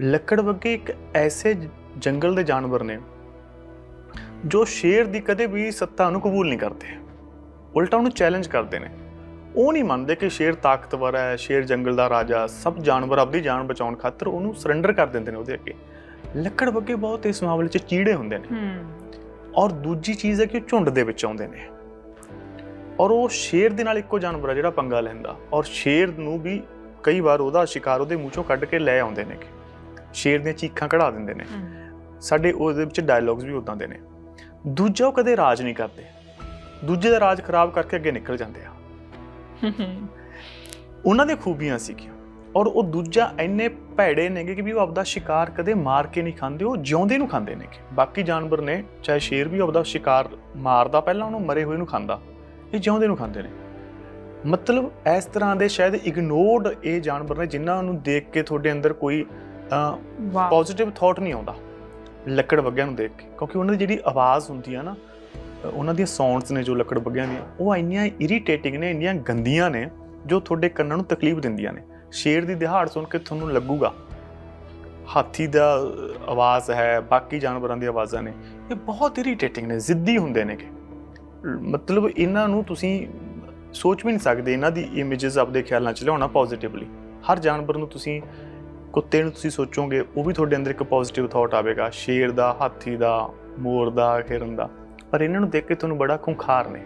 ਲੱਕੜਵੱਗੇ ਇੱਕ ਐਸੇ ਜੰਗਲ ਦੇ ਜਾਨਵਰ ਨੇ ਜੋ ਸ਼ੇਰ ਦੀ ਕਦੇ ਵੀ ਸੱਤਾ ਨੂੰ ਕਬੂਲ ਨਹੀਂ ਕਰਦੇ। ਉਲਟਾ ਉਹਨੂੰ ਚੈਲੰਜ ਕਰਦੇ ਨੇ। ਉਹ ਨਹੀਂ ਮੰਨਦੇ ਕਿ ਸ਼ੇਰ ਤਾਕਤਵਰ ਹੈ ਸ਼ੇਰ ਜੰਗਲ ਦਾ ਰਾਜਾ ਸਭ ਜਾਨਵਰ ਆਪਣੀ ਜਾਨ ਬਚਾਉਣ ਖਾਤਰ ਉਹਨੂੰ ਸਰੈਂਡਰ ਕਰ ਦਿੰਦੇ ਨੇ ਉਹਦੇ ਅੱਗੇ। ਲੱਕੜਵੱਗੇ ਬਹੁਤ ਇਸ ਮਾਮਲੇ 'ਚ ਚੀੜੇ ਹੁੰਦੇ ਨੇ। ਹੂੰ। ਔਰ ਦੂਜੀ ਚੀਜ਼ ਹੈ ਕਿ ਉਹ ਝੁੰਡ ਦੇ ਵਿੱਚ ਆਉਂਦੇ ਨੇ। ਔਰ ਉਹ ਸ਼ੇਰ ਦੇ ਨਾਲ ਇੱਕੋ ਜਾਨਵਰ ਆ ਜਿਹੜਾ ਪੰਗਾ ਲੈਂਦਾ। ਔਰ ਸ਼ੇਰ ਨੂੰ ਵੀ ਕਈ ਵਾਰ ਉਹਦਾ ਸ਼ਿਕਾਰ ਉਹਦੇ ਮੂੰਹ ਚੋਂ ਕੱਢ ਕੇ ਲੈ ਆਉਂਦੇ ਨੇ। ਸ਼ੇਰ ਦੀਆਂ ਚੀਖਾਂ ਕਢਾ ਦਿੰਦੇ ਨੇ। ਸਾਡੇ ਉਹਦੇ ਵਿੱਚ ਡਾਇਲੌਗਸ ਵੀ ਉਦਾਂ ਦੇ ਨੇ। ਦੂਜਾ ਉਹ ਕਦੇ ਰਾਜ ਨਹੀਂ ਕਰਦੇ। ਦੂਜੇ ਦਾ ਰਾਜ ਖਰਾਬ ਕਰਕੇ ਅੱਗੇ ਨਿਕਲ ਜਾਂਦੇ ਆ। ਉਹਨਾਂ ਦੀਆਂ ਖੂਬੀਆਂ ਸੀਗੀਆਂ। ਔਰ ਉਹ ਦੂਜਾ ਇੰਨੇ ਭੈੜੇ ਨੇਗੇ ਕਿ ਵੀ ਉਹ ਆਪਦਾ ਸ਼ਿਕਾਰ ਕਦੇ ਮਾਰ ਕੇ ਨਹੀਂ ਖਾਂਦੇ ਉਹ ਜਿਉਂਦੇ ਨੂੰ ਖਾਂਦੇ ਨੇਗੇ। ਬਾਕੀ ਜਾਨਵਰ ਨੇ ਚਾਹੇ ਸ਼ੇਰ ਵੀ ਆਪਦਾ ਸ਼ਿਕਾਰ ਮਾਰਦਾ ਪਹਿਲਾਂ ਉਹਨੂੰ ਮਰੇ ਹੋਏ ਨੂੰ ਖਾਂਦਾ ਇਹ ਜਿਉਂਦੇ ਨੂੰ ਖਾਂਦੇ ਨੇ। ਮਤਲਬ ਇਸ ਤਰ੍ਹਾਂ ਦੇ ਸ਼ਾਇਦ ਇਗਨੋਰਡ ਇਹ ਜਾਨਵਰ ਨੇ ਜਿਨ੍ਹਾਂ ਨੂੰ ਦੇਖ ਕੇ ਤੁਹਾਡੇ ਅੰਦਰ ਕੋਈ ਵਾਹ ਪੋਜ਼ਿਟਿਵ ਥਾਟ ਨਹੀਂ ਆਉਂਦਾ ਲੱਕੜ ਬੱਗਿਆਂ ਨੂੰ ਦੇਖ ਕੇ। ਕਿਉਂਕਿ ਉਹਨਾਂ ਦੀ ਜਿਹੜੀ ਆਵਾਜ਼ ਹੁੰਦੀ ਆ ਨਾ ਉਹਨਾਂ ਦੀਆਂ ਸਾਊਂਡਸ ਨੇ ਜੋ ਲੱਕੜ ਬੱਗਿਆਂ ਦੀਆਂ ਉਹ ਇੰਨੀਆਂ ਇਰੀਟੇਟਿੰਗ ਨੇ ਇੰਨੀਆਂ ਗੰਦੀਆਂ ਨੇ ਜੋ ਤੁਹਾਡੇ ਕੰਨਾਂ ਨੂੰ ਤਕਲੀਫ ਦਿੰਦੀਆਂ ਨੇ। ਸ਼ੇਰ ਦੀ ਦਿਹਾੜ ਸੁਣ ਕੇ ਤੁਹਾਨੂੰ ਲੱਗੂਗਾ ਹਾਥੀ ਦਾ ਆਵਾਜ਼ ਹੈ ਬਾਕੀ ਜਾਨਵਰਾਂ ਦੀ ਆਵਾਜ਼ਾਂ ਨੇ ਇਹ ਬਹੁਤ ਇਰੀਟੇਟਿੰਗ ਨੇ ਜ਼ਿੱਦੀ ਹੁੰਦੇ ਨੇ ਕਿ। ਮਤਲਬ ਇਹਨਾਂ ਨੂੰ ਤੁਸੀਂ ਸੋਚ ਵੀ ਨਹੀਂ ਸਕਦੇ ਇਹਨਾਂ ਦੀ ਇਮੇजेस ਆਪਦੇ ਖਿਆਲਾਂ ਚ ਲਿਆਉਣਾ ਪੋਜ਼ਿਟਿਵਲੀ ਹਰ ਜਾਨਵਰ ਨੂੰ ਤੁਸੀਂ ਕੁੱਤੇ ਨੂੰ ਤੁਸੀਂ ਸੋਚੋਗੇ, ਉਹ ਵੀ ਤੁਹਾਡੇ ਅੰਦਰ ਇੱਕ ਪੋਜ਼ਿਟਿਵ ਥਾਟ ਆਵੇਗਾ, ਸ਼ੇਰ ਦਾ, ਹਾਥੀ ਦਾ, ਮੋਰ ਦਾ, ਹਿਰਨ ਦਾ। ਪਰ ਇਹਨਾਂ ਨੂੰ ਦੇਖ ਕੇ ਤੁਹਾਨੂੰ ਬੜਾ ਖੁੰਖਾਰ ਨੇ।